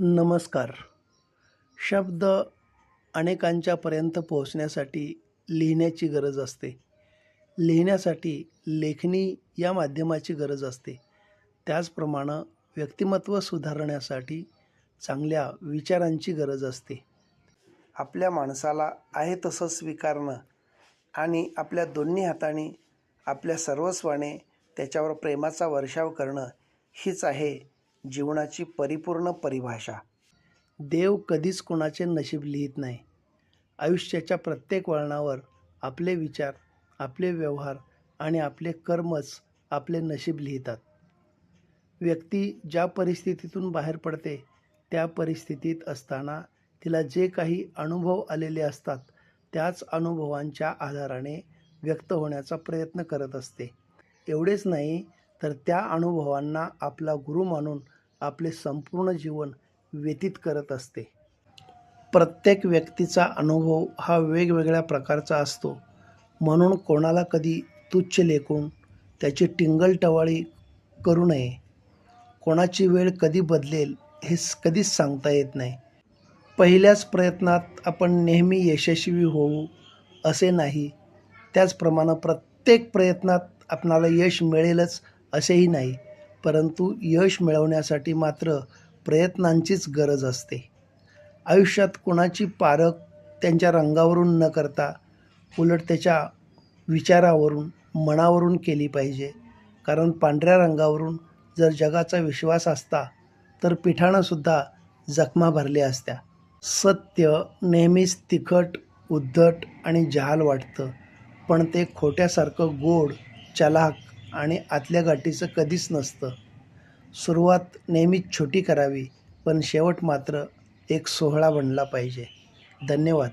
नमस्कार. शब्द अनेकांच्यापर्यंत पोहोचण्यासाठी लिहिण्याची गरज असते. लिहिण्यासाठी लेखणी या माध्यमाची गरज असते. त्याचप्रमाणं व्यक्तिमत्व सुधारण्यासाठी चांगल्या विचारांची गरज असते. आपल्या माणसाला आहे तसं स्वीकारणं आणि आपल्या दोन्ही हाताने आपल्या सर्वस्वाने त्याच्यावर प्रेमाचा वर्षाव करणं हीच आहे जीवनाची परिपूर्ण परिभाषा. देव कधीच कोणाचे नशीब लिहित नाही. आयुष्याच्या प्रत्येक वळणावर आपले विचार आपले व्यवहार आणि आपले कर्मच आपले नशीब लिहितात. व्यक्ती ज्या परिस्थितीतून बाहेर पडते त्या परिस्थितीत असताना तिला जे काही अनुभव आलेले असतात त्याच अनुभवांच्या आधाराने व्यक्त होण्याचा प्रयत्न करत असते. एवढेच नाही तर त्या अनुभवांना आपला गुरु मानून आपले संपूर्ण जीवन व्यतीत करत असते. प्रत्येक व्यक्तीचा अनुभव हा वेगवेगळ्या प्रकारचा असतो. म्हणून कोणाला कधी तुच्छ लेखून त्याची टिंगलटवाळी करू नये. कोणाची वेळ कधी बदलेल हे कधीच सांगता येत नाही. पहिल्याच प्रयत्नात आपण नेहमी यशस्वी होऊ असे नाही. त्याचप्रमाणे प्रत्येक प्रयत्नात आपणाला यश मिळेलच असेही नाही. परंतु यश मिळवण्यासाठी मात्र प्रयत्नांचीच गरज असते. आयुष्यात कोणाची पारख त्यांच्या रंगावरून न करता उलट त्याच्या विचारावरून मनावरून केली पाहिजे. कारण पांढऱ्या रंगावरून जर जगाचा विश्वास असता तर पिठाणंसुद्धा जखमा भरल्या असत्या. सत्य नेहमीच तिखट उद्धट आणि जहाल वाटतं. पण ते खोट्यासारखं गोड चलाक आणि आतल्या गाठीचं कधीच नसतं. सुरुवात नेहमीच छोटी करावी पण शेवट मात्र एक सोहळा बनला पाहिजे. धन्यवाद.